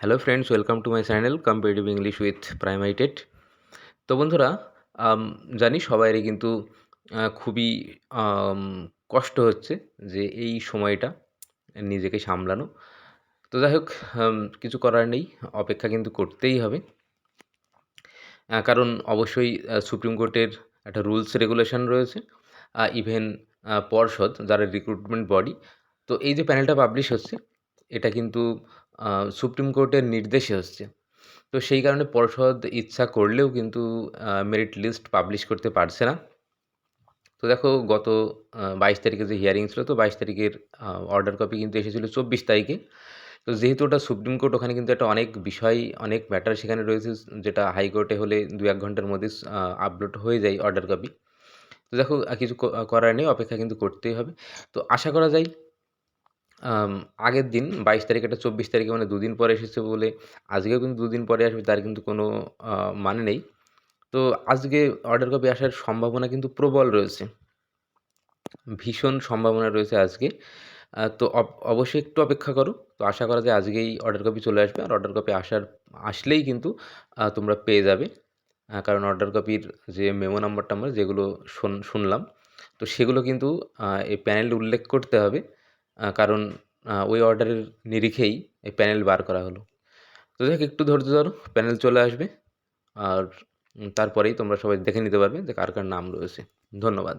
Hello friends welcome to my channel competitive English with প্রাইমাইটেড তো বন্ধুরা জানি সবাইরই কিন্তু খুবই কষ্ট হচ্ছে যে এই সময়টা নিজেকে সামলানো। তো যাই হোক কিছু করার নেই, অপেক্ষা কিন্তু করতেই হবে। কারণ অবশ্যই সুপ্রিম কোর্টের একটা রুলস রেগুলেশন রয়েছে ইভেন পর্ষদ, যারা রিক্রুটমেন্ট বডি তো এই যে প্যানেলটা পাবলিশ হচ্ছে, এটা কিন্তু সুপ্রিম কোর্টের নির্দেশে হচ্ছে তো সেই কারণে পর্ষদ ইচ্ছা করলেও কিন্তু মেরিট লিস্ট পাবলিশ করতে পারছে না। তো দেখো, গত বাইশ তারিখে যে হিয়ারিং ছিল, তো বাইশ তারিখের অর্ডার কপি কিন্তু এসেছিল চব্বিশ তারিখে। তো যেহেতু ওটা সুপ্রিম কোর্ট ওখানে কিন্তু একটা অনেক বিষয়, অনেক ম্যাটার সেখানে রয়েছে, যেটা হাইকোর্টে হলে দু এক ঘণ্টার মধ্যে আপলোড হয়ে যায় অর্ডার কপি তো দেখো কিছু করার নেই, অপেক্ষা কিন্তু করতেই হবে। তো আশা করা যায় আগের দিন বাইশ তারিখ একটা চব্বিশ তারিখে মানে দুদিন পরে এসেছে বলে, আজকেও কিন্তু দুদিন পরে আসবে তার কিন্তু কোনো মানে নেই। তো আজকে অর্ডার কপি আসার সম্ভাবনা কিন্তু প্রবল রয়েছে। ভীষণ সম্ভাবনা রয়েছে আজকে। তো অবশ্যই একটু অপেক্ষা করো। তো আশা করা যায় আজকেই অর্ডার কপি চলে আসবে। আর অর্ডার কপি আসার, আসলেই কিন্তু তোমরা পেয়ে যাবে। কারণ অর্ডার কপির যে মেমো নাম্বার টাম্বার যেগুলো শুন- শুনলাম, তো সেগুলো কিন্তু এই প্যানেলে উল্লেখ করতে হবে। কারণ ওই অর্ডারের নিরিখেই এই প্যানেল বার করা হলো। তো দেখ একটু ধৈর্য ধরো প্যানেল চলে আসবে। আর তারপরেই তোমরা সবাই দেখে নিতে পারবে যে কার কার নাম রয়েছে। ধন্যবাদ।